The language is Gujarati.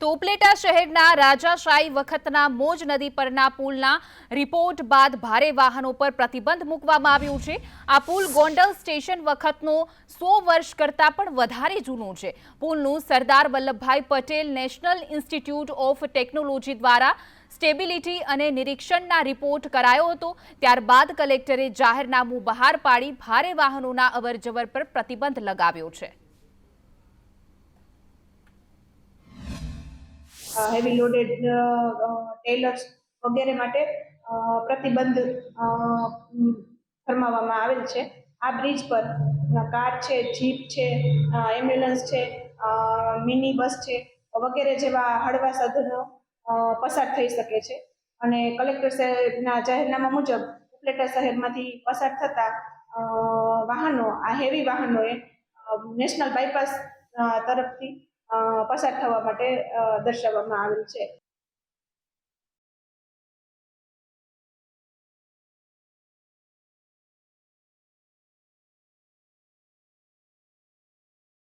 તો ઉપલેટા શહેરના રાજાશાહી વખતના મોજ નદી પરના પુલના રિપોર્ટ બાદ ભારે વાહનો પર પ્રતિબંધ મૂકવામાં આવ્યું છે. આ પુલ ગોંડલ સ્ટેશન વખતનો સો વર્ષ કરતાં પણ વધારે જૂનો છે. પુલનું Sardar Vallabhbhai Patel national institute of technology દ્વારા સ્ટેબિલિટી અને નિરીક્ષણના રિપોર્ટ કરાયો હતો. ત્યારબાદ કલેક્ટરે જાહેરનામું બહાર પાડી ભારે વાહનોના અવરજવર પર પ્રતિબંધ લગાવ્યો છે. હેવી લોડેડ ટેલર્સ વગેરે માટે પ્રતિબંધ ફરમાવવામાં આવેલ છે. આ બ્રિજ પર કાર છે જીપ છે એમ્બ્યુલન્સ છે મિની બસ છે, વગેરે જેવા હળવા સાધનો પસાર થઈ શકે છે. અને કલેક્ટર સાહેબના જાહેરનામા મુજબ ઉપલેટા શહેરમાંથી પસાર થતા વાહનો, આ હેવી વાહનોએ નેશનલ બાયપાસ તરફથી પસાર થવા માટે દર્શાવવામાં આવેલ છે.